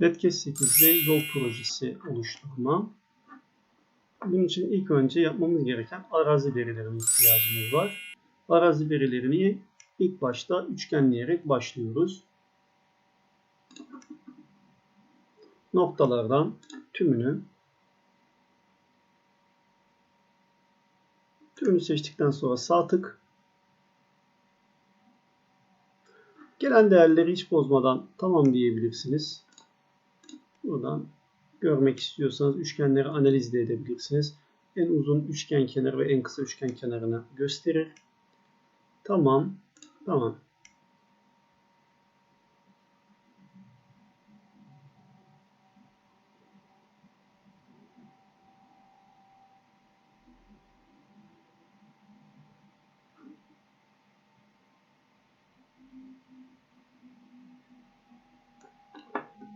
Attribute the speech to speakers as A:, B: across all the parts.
A: Netcast 8'de yol projesi oluşturma. Bunun için ilk önce yapmamız gereken arazi verilerine ihtiyacımız var. Arazi verilerini ilk başta üçgenleyerek başlıyoruz. Noktalardan tümünü tümünü seçtikten sonra sağ tık gelen değerleri hiç bozmadan tamam diyebilirsiniz. Buradan görmek istiyorsanız üçgenleri analiz de edebilirsiniz. En uzun üçgen kenarı ve en kısa üçgen kenarını gösterir. Tamam. Tamam.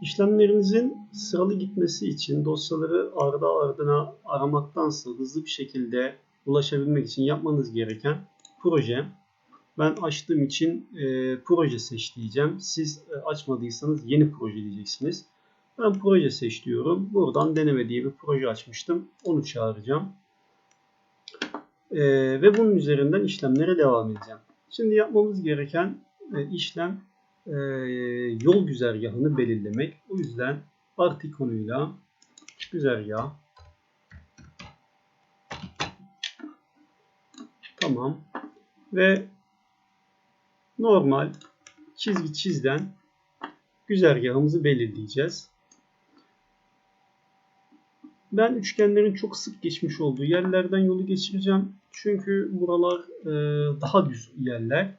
A: İşlemlerinizin sıralı gitmesi için dosyaları ardı ardına aramaktansa hızlı bir şekilde ulaşabilmek için yapmanız gereken proje. Ben açtığım için e, proje seç diyeceğim. Siz e, açmadıysanız yeni proje diyeceksiniz. Ben proje seç diyorum. Buradan deneme diye bir proje açmıştım. Onu çağıracağım. E, ve bunun üzerinden işlemlere devam edeceğim. Şimdi yapmamız gereken e, işlem e, yol güzergahını belirlemek. O yüzden art ikonuyla güzergah tamam ve normal çizgi çizden güzergahımızı belirleyeceğiz. Ben üçgenlerin çok sık geçmiş olduğu yerlerden yolu geçireceğim. Çünkü buralar e, daha düz yerler.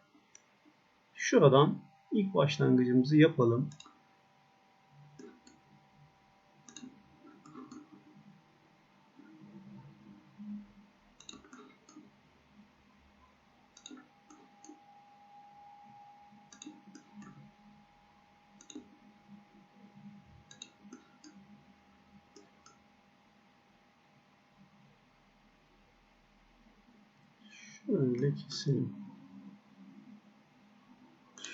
A: Şuradan ilk başlangıcımızı yapalım. Şöyle keselim.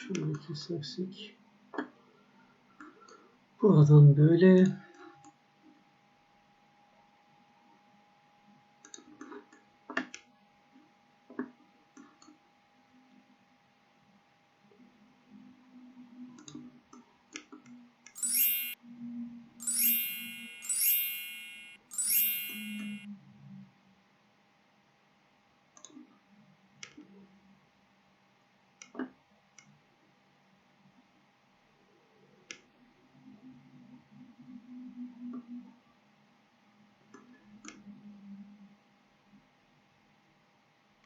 A: Şöyle kesersek. Buradan böyle.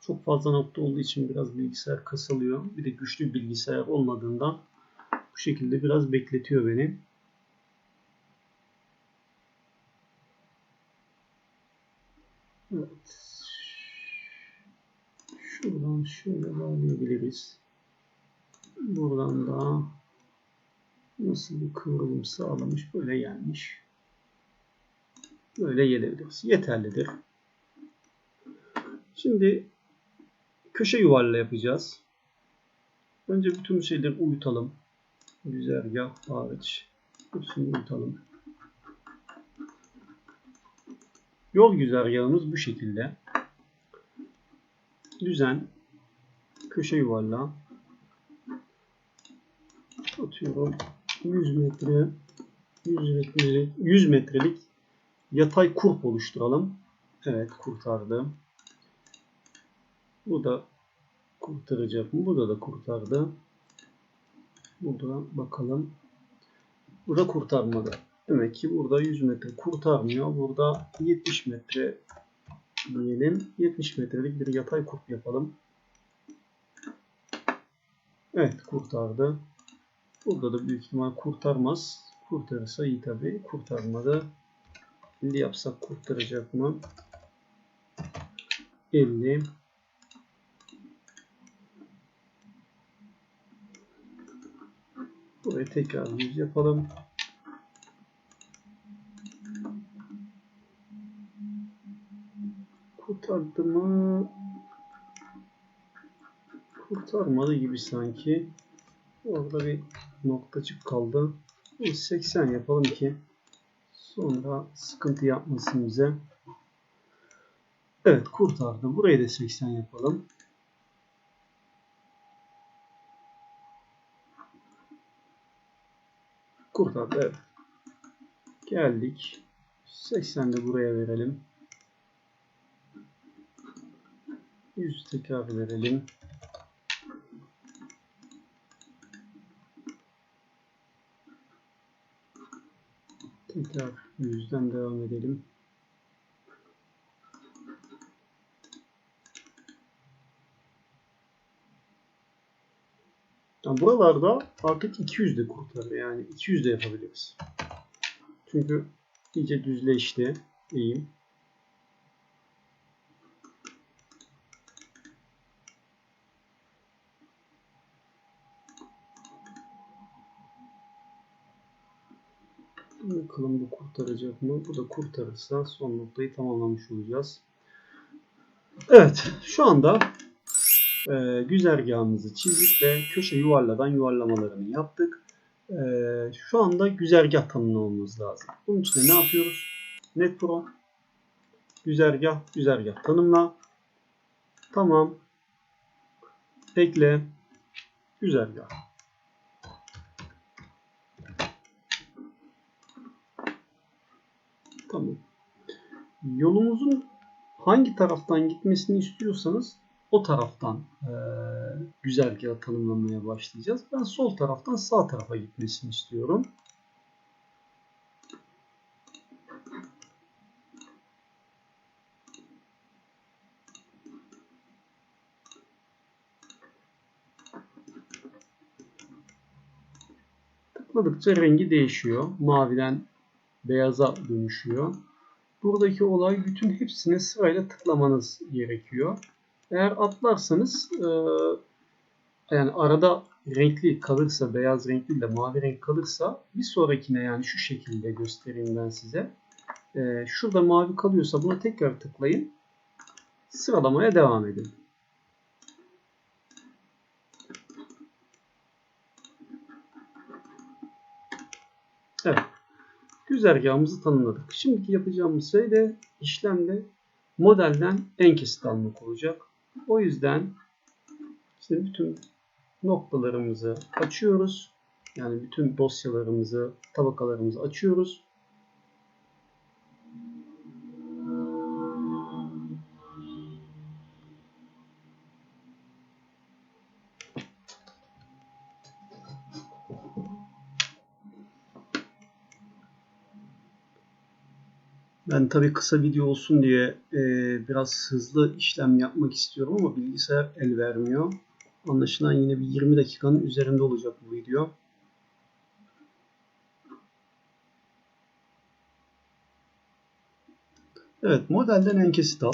A: Çok fazla nokta olduğu için biraz bilgisayar kasılıyor. Bir de güçlü bilgisayar olmadığından bu şekilde biraz bekletiyor beni. Evet. Şuradan şöyle bağlayabiliriz. Buradan da nasıl bir kıvrılım sağlamış böyle gelmiş. Böyle gelebiliriz. Yeterlidir. Şimdi köşe yuvarla yapacağız. Önce bütün şeyleri uyutalım. Güzergah hariç. Hepsini uyutalım. Yol güzergahımız bu şekilde. Düzen. Köşe yuvarla. Atıyorum. 100 metre 100 metrelik 100 metrelik yatay kurp oluşturalım. Evet kurtardım. Bu da kurtaracak mı? Burada da kurtardı. Burada bakalım. Burada kurtarmadı. Demek ki burada 100 metre kurtarmıyor. Burada 70 metre diyelim. 70 metrelik bir yatay kurp yapalım. Evet kurtardı. Burada da büyük ihtimal kurtarmaz. Kurtarırsa iyi tabi. Kurtarmadı. Şimdi yapsak kurtaracak mı? 50 Burayı tekrar yüz yapalım. Kurtardı mı? Kurtarmadı gibi sanki. Orada bir noktacık kaldı. Bunu 80 yapalım ki sonra sıkıntı yapmasın bize. Evet kurtardı. Burayı da 80 yapalım. Kurtardı evet. Geldik. 80 de buraya verelim. 100 tekrar verelim. Tekrar 100'den devam edelim. Yani buralarda artık 200 de kurtarıyor. Yani 200 de yapabiliriz. Çünkü iyice düzleşti eğim. Bakalım bu kurtaracak mı? Bu da kurtarırsa son noktayı tamamlamış olacağız. Evet, şu anda e, güzergahımızı çizdik ve köşe yuvarladan yuvarlamalarını yaptık. E, şu anda güzergah tanımlamamız lazım. Bunun için ne yapıyoruz? Net Pro güzergah, güzergah tanımla. Tamam. Ekle. Güzergah. Tamam. Yolumuzun hangi taraftan gitmesini istiyorsanız o taraftan e, güzergahı tanımlamaya başlayacağız. Ben sol taraftan sağ tarafa gitmesini istiyorum. Tıkladıkça rengi değişiyor. Maviden beyaza dönüşüyor. Buradaki olay bütün hepsine sırayla tıklamanız gerekiyor. Eğer atlarsanız e, yani arada renkli kalırsa, beyaz renkli ile mavi renk kalırsa bir sonrakine yani şu şekilde göstereyim ben size. E, şurada mavi kalıyorsa buna tekrar tıklayın. Sıralamaya devam edin. Evet. Güzergahımızı tanımladık. Şimdiki yapacağımız şey de işlemde modelden en kesit almak olacak. O yüzden işte bütün noktalarımızı açıyoruz. Yani bütün dosyalarımızı, tabakalarımızı açıyoruz. Ben tabii kısa video olsun diye e, biraz hızlı işlem yapmak istiyorum ama bilgisayar el vermiyor. Anlaşılan yine bir 20 dakikanın üzerinde olacak bu video. Evet, modelden en kesit al.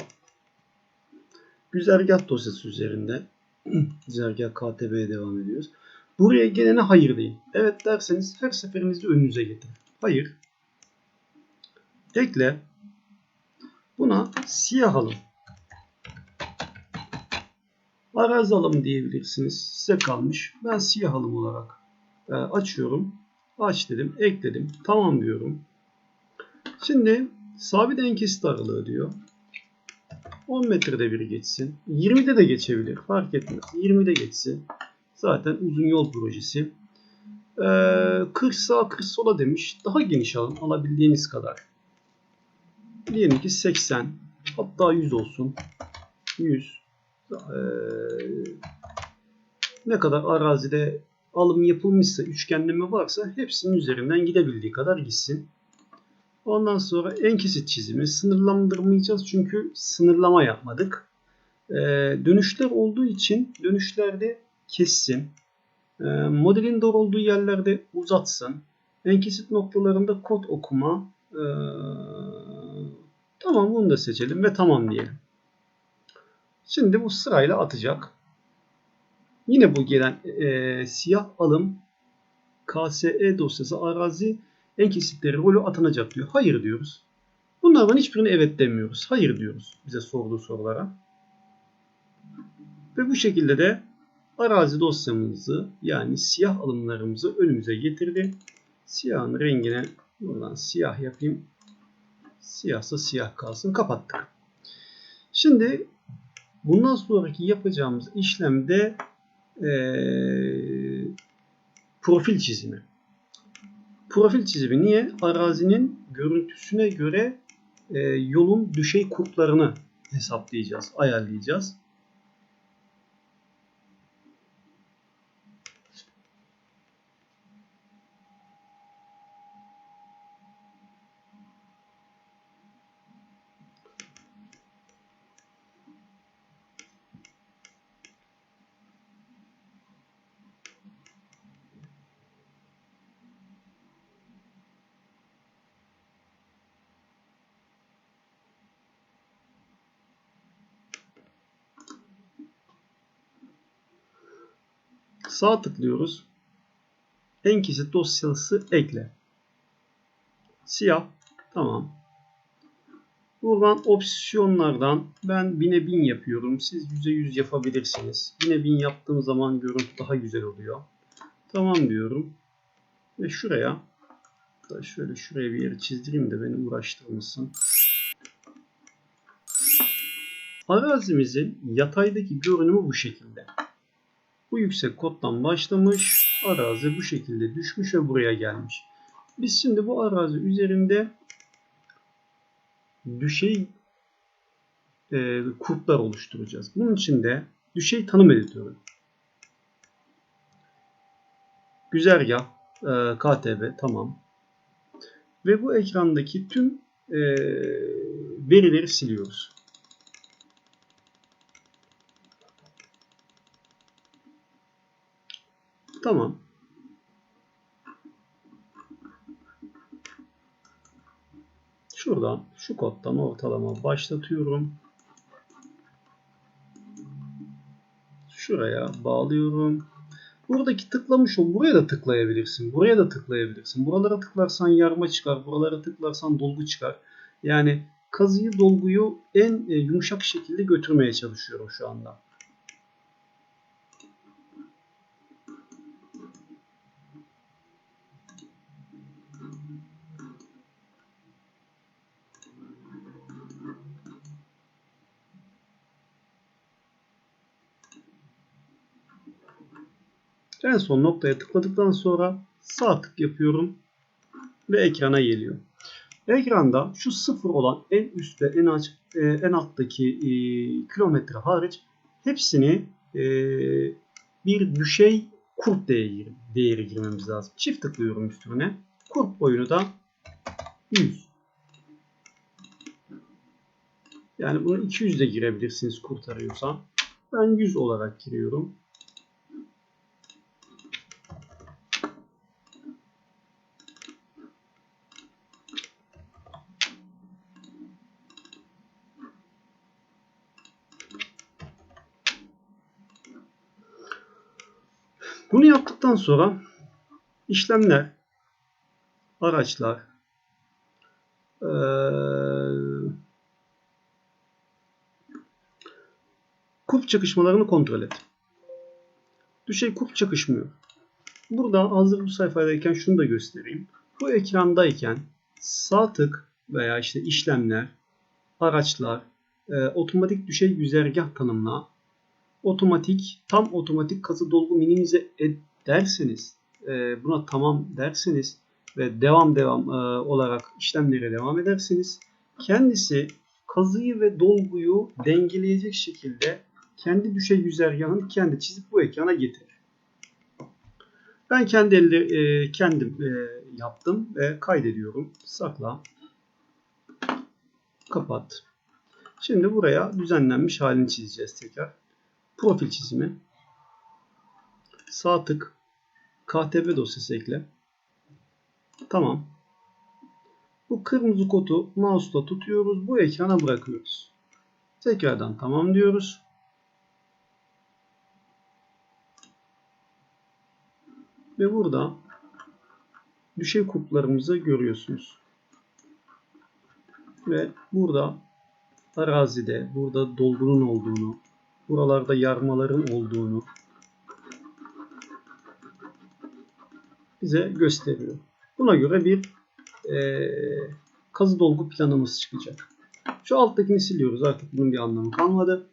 A: Güzergah dosyası üzerinde. Güzergah KTB'ye devam ediyoruz. Buraya gelene hayır deyin. Evet derseniz her seferinizde önünüze getirin. Hayır. Ekle. Buna siyah alım. Arazi alım diyebilirsiniz. Size kalmış. Ben siyah alım olarak e, açıyorum. Aç dedim. Ekledim. Tamam diyorum. Şimdi sabit en kesit aralığı diyor. 10 metrede bir geçsin. 20'de de geçebilir. Fark etmez. 20'de geçsin. Zaten uzun yol projesi. Ee, 40 sağ 40 sola demiş. Daha geniş alın. Alabildiğiniz kadar. Diyelim ki 80. Hatta 100 olsun. 100. Ee, ne kadar arazide alım yapılmışsa, üçgenleme varsa hepsinin üzerinden gidebildiği kadar gitsin. Ondan sonra en kesit çizimi sınırlandırmayacağız çünkü sınırlama yapmadık. Ee, dönüşler olduğu için dönüşlerde kessin. Ee, modelin doğru olduğu yerlerde uzatsın. En kesit noktalarında kod okuma. Ee, tamam bunu da seçelim ve tamam diyelim. Şimdi bu sırayla atacak. Yine bu gelen e, siyah alım KSE dosyası arazi en kesitleri rolü atanacak diyor. Hayır diyoruz. Bunlardan hiçbirine evet demiyoruz. Hayır diyoruz bize sorduğu sorulara. Ve bu şekilde de arazi dosyamızı yani siyah alımlarımızı önümüze getirdi. Siyahın rengine buradan siyah yapayım. Siyahsa siyah kalsın. Kapattık. Şimdi bundan sonraki yapacağımız işlemde ee, profil çizimi. Profil çizimi niye? Arazinin görüntüsüne göre e, yolun düşey kurtlarını hesaplayacağız, ayarlayacağız. Sağ tıklıyoruz. En kesit dosyası ekle. Siyah. Tamam. Buradan opsiyonlardan ben bine bin yapıyorum. Siz yüze yüz yapabilirsiniz. Bine bin yaptığım zaman görüntü daha güzel oluyor. Tamam diyorum. Ve şuraya şöyle şuraya bir yeri çizdireyim de beni uğraştırmasın. Arazimizin yataydaki görünümü bu şekilde. Bu yüksek kottan başlamış. Arazi bu şekilde düşmüş ve buraya gelmiş. Biz şimdi bu arazi üzerinde düşey e, kurtlar oluşturacağız. Bunun için de düşey tanım editörü. Güzergah, e, KTB tamam. Ve bu ekrandaki tüm e, verileri siliyoruz. Tamam. Şuradan şu koddan ortalama başlatıyorum. Şuraya bağlıyorum. Buradaki tıklamış ol. Buraya da tıklayabilirsin. Buraya da tıklayabilirsin. Buralara tıklarsan yarma çıkar. Buralara tıklarsan dolgu çıkar. Yani kazıyı dolguyu en e, yumuşak şekilde götürmeye çalışıyorum şu anda. En son noktaya tıkladıktan sonra sağ tık yapıyorum ve ekrana geliyor. Ekranda şu sıfır olan en üst ve en, aç, e, en alttaki e, kilometre hariç hepsini e, bir düşey kurt değeri, değeri girmemiz lazım. Çift tıklıyorum üstüne. Kurt boyunu da 100. Yani bunu 200 de girebilirsiniz kurt arıyorsan. Ben 100 olarak giriyorum. Bunu yaptıktan sonra işlemler, araçlar, ee, kulp çakışmalarını kontrol et. Düşey kulp çakışmıyor. Burada hazır bu sayfadayken şunu da göstereyim. Bu ekrandayken sağ tık veya işte işlemler, araçlar, e, otomatik düşey güzergah tanımla otomatik, tam otomatik kazı dolgu minimize ederseniz, e, buna tamam derseniz ve devam devam e, olarak işlemlere devam ederseniz kendisi kazıyı ve dolguyu dengeleyecek şekilde kendi düşey güzergahını kendi çizip bu ekrana getirir. Ben kendi elde e, kendim e, yaptım ve kaydediyorum. Sakla. Kapat. Şimdi buraya düzenlenmiş halini çizeceğiz tekrar profil çizimi, sağ tık, KTB dosyası ekle. Tamam. Bu kırmızı kodu mouse'la tutuyoruz. Bu ekrana bırakıyoruz. Tekrardan tamam diyoruz. Ve burada düşey kuplarımızı görüyorsunuz. Ve burada arazide, burada dolgunun olduğunu, buralarda yarmaların olduğunu bize gösteriyor. Buna göre bir e, kazı dolgu planımız çıkacak. Şu alttakini siliyoruz. Artık bunun bir anlamı kalmadı.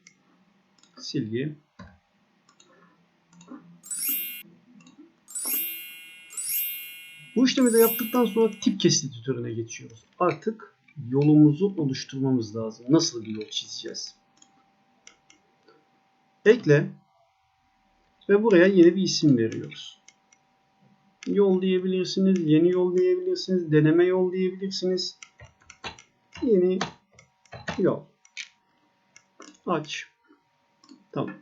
A: Silgi. Bu işlemi de yaptıktan sonra tip kesit türüne geçiyoruz. Artık yolumuzu oluşturmamız lazım. Nasıl bir yol çizeceğiz? Ekle ve buraya yeni bir isim veriyoruz. Yol diyebilirsiniz, yeni yol diyebilirsiniz, deneme yol diyebilirsiniz. Yeni yol. Aç. Tamam.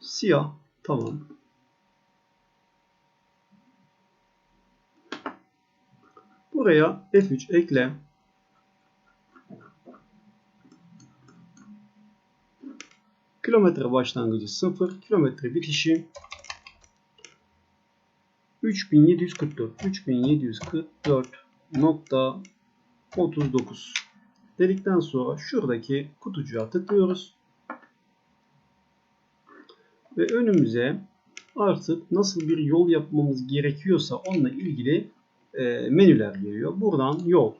A: Siyah. Tamam. Buraya F3 ekle. Kilometre başlangıcı 0. Kilometre bitişi 3744. 3744.39 dedikten sonra şuradaki kutucuğa tıklıyoruz. Ve önümüze artık nasıl bir yol yapmamız gerekiyorsa onunla ilgili e, menüler geliyor. Buradan yol.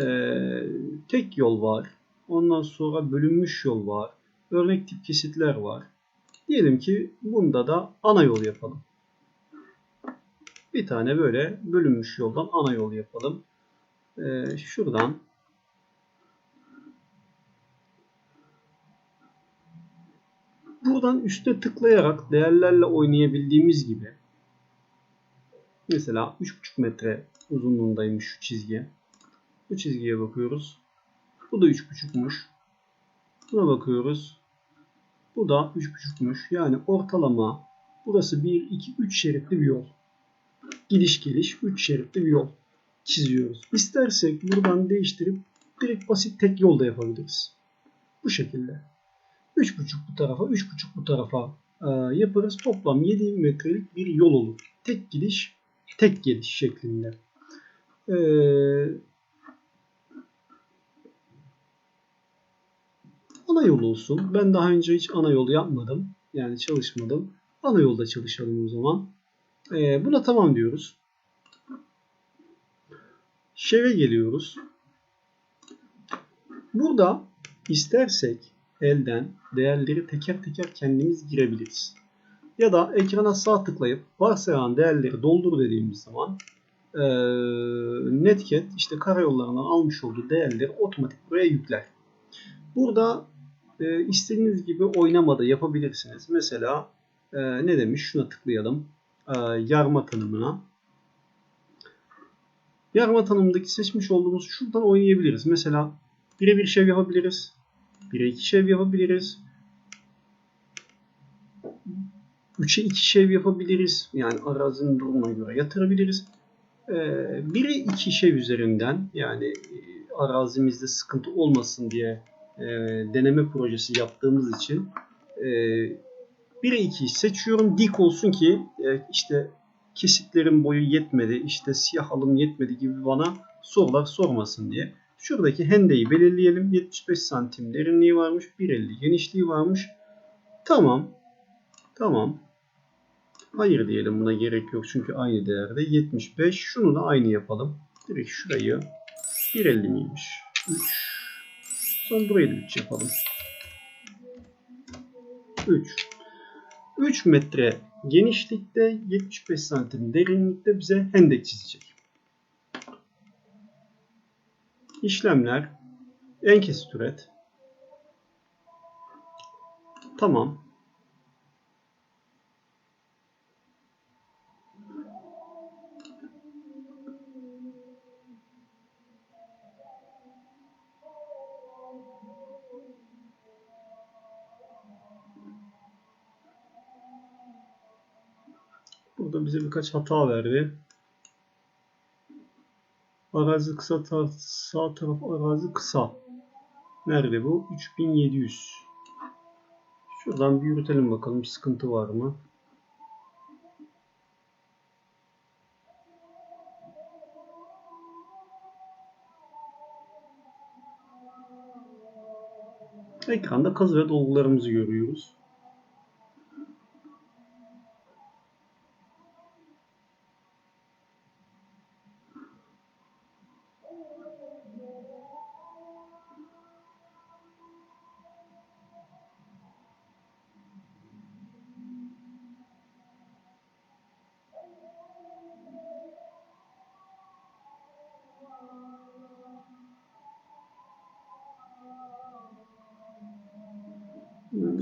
A: E, tek yol var. Ondan sonra bölünmüş yol var. Örnek tip kesitler var. Diyelim ki bunda da ana yol yapalım. Bir tane böyle bölünmüş yoldan ana yol yapalım. E, şuradan buradan üste tıklayarak değerlerle oynayabildiğimiz gibi Mesela 3,5 metre uzunluğundaymış şu çizgi. Bu çizgiye bakıyoruz. Bu da 3,5'muş. Buna bakıyoruz. Bu da 3,5'muş. Yani ortalama burası 1, 2, 3 şeritli bir yol. Gidiş geliş 3 şeritli bir yol çiziyoruz. İstersek buradan değiştirip direkt basit tek yol da yapabiliriz. Bu şekilde. 3,5 bu tarafa, 3,5 bu tarafa e, yaparız. Toplam 7 metrelik bir yol olur. Tek gidiş tek geliş şeklinde. Ee, ana yol olsun. Ben daha önce hiç ana yol yapmadım. Yani çalışmadım. Ana yolda çalışalım o zaman. Ee, buna tamam diyoruz. Şeve geliyoruz. Burada istersek elden değerleri teker teker kendimiz girebiliriz ya da ekrana sağ tıklayıp varsayılan değerleri doldur dediğimiz zaman e, Netcat işte karayollarından almış olduğu değerleri otomatik buraya yükler. Burada e, istediğiniz gibi oynamada yapabilirsiniz. Mesela e, ne demiş? Şuna tıklayalım. E, yarma tanımına. Yarma tanımındaki seçmiş olduğumuz şuradan oynayabiliriz. Mesela 1'e 1 şev yapabiliriz. 1'e 2 şev yapabiliriz. 3'e 2 şev yapabiliriz. Yani arazinin durumuna göre yatırabiliriz. Ee, 1'e 2 şev üzerinden yani e, arazimizde sıkıntı olmasın diye e, deneme projesi yaptığımız için e, 1'e 2'yi seçiyorum. Dik olsun ki e, işte kesitlerin boyu yetmedi, işte siyah alım yetmedi gibi bana sorular sormasın diye. Şuradaki hendeyi belirleyelim. 75 santim derinliği varmış. 1.50 genişliği varmış. Tamam. Tamam. Hayır diyelim buna gerek yok çünkü aynı değerde 75. Şunu da aynı yapalım. Direkt şurayı 1.50 miymiş? 3. Son burayı da 3 yapalım. 3. 3 metre genişlikte 75 santim derinlikte bize hendek çizecek. İşlemler en kesit üret. Tamam. Burada bize birkaç hata verdi. Arazi kısa taraf, sağ taraf arazi kısa. Nerede bu? 3700. Şuradan bir yürütelim bakalım sıkıntı var mı? Ekranda kazı ve dolgularımızı görüyoruz.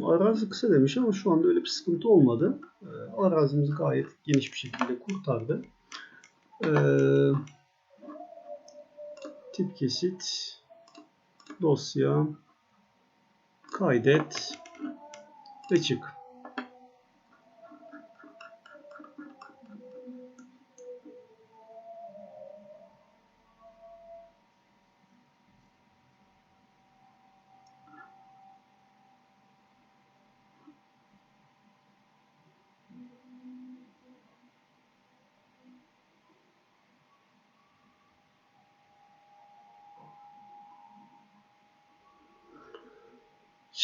A: Arazi kısa demiş ama şu anda öyle bir sıkıntı olmadı. Ee, arazimizi gayet geniş bir şekilde kurtardı. Ee, tip kesit, dosya, kaydet ve çık.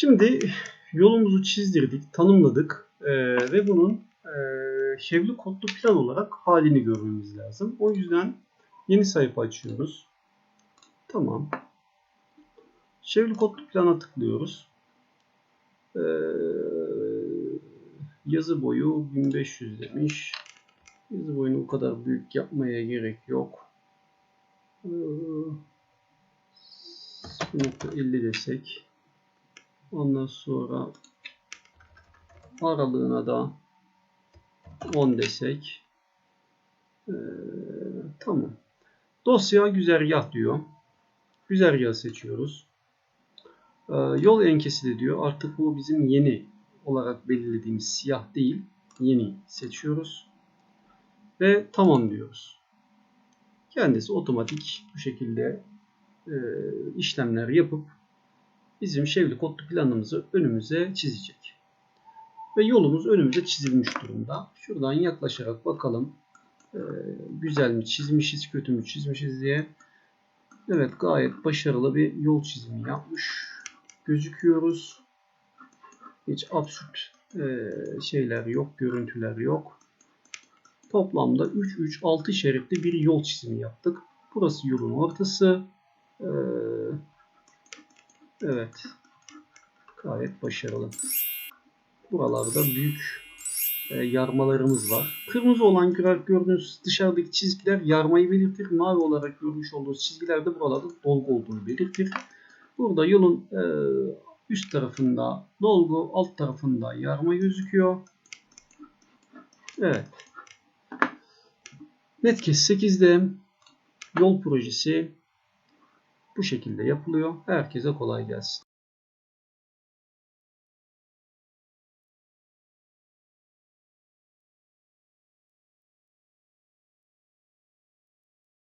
A: Şimdi yolumuzu çizdirdik, tanımladık Ee, ve bunun e, şevli kodlu plan olarak halini görmemiz lazım. O yüzden yeni sayfa açıyoruz. Tamam. Şevli kodlu plana tıklıyoruz. Ee, yazı boyu 1500 demiş. Yazı boyunu bu kadar büyük yapmaya gerek yok. Ee, 0.50 desek. Ondan sonra aralığına da 10 desek. Ee, tamam. Dosya güzergah diyor. Güzergahı seçiyoruz. Ee, yol enkesi de diyor. Artık bu bizim yeni olarak belirlediğimiz siyah değil. Yeni seçiyoruz. Ve tamam diyoruz. Kendisi otomatik bu şekilde e, işlemler yapıp bizim şevli kodlu planımızı önümüze çizecek. Ve yolumuz önümüze çizilmiş durumda. Şuradan yaklaşarak bakalım. Ee, güzel mi çizmişiz, kötü mü çizmişiz diye. Evet gayet başarılı bir yol çizimi yapmış gözüküyoruz. Hiç absürt e, şeyler yok, görüntüler yok. Toplamda 3-3-6 şeritli bir yol çizimi yaptık. Burası yolun ortası. Ee, Evet. Gayet başarılı. Buralarda büyük e, yarmalarımız var. Kırmızı olan gördüğünüz dışarıdaki çizgiler yarmayı belirtir. Mavi olarak görmüş olduğunuz çizgiler de buralarda dolgu olduğunu belirtir. Burada yolun e, üst tarafında dolgu, alt tarafında yarma gözüküyor. Evet. Netkes 8'de yol projesi bu şekilde yapılıyor. Herkese kolay gelsin.